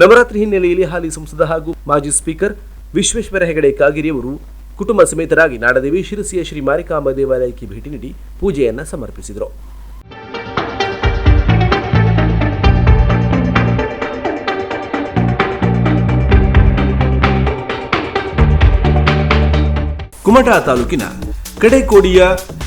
ನವರಾತ್ರಿ ಹಿನ್ನೆಲೆಯಲ್ಲಿ ಹಾಲಿ ಸಂಸದ ಹಾಗೂ ಮಾಜಿ ಸ್ಪೀಕರ್ ವಿಶ್ವೇಶ್ವರ ಹೆಗಡೆ ಕಾಗಿರಿಯವರು ಕುಟುಂಬ ಸಮೇತರಾಗಿ ನಾಡದೇವಿ ಶಿರಸಿಯ ಶ್ರೀ ಮಾರಿಕಾಂಬ ದೇವಾಲಯಕ್ಕೆ ಭೇಟಿ ನೀಡಿ ಪೂಜೆಯನ್ನ ಸಮರ್ಪಿಸಿದರು. ಕುಮಟಾ ತಾಲೂಕಿನ ಕಡೆಕೋಡಿಯ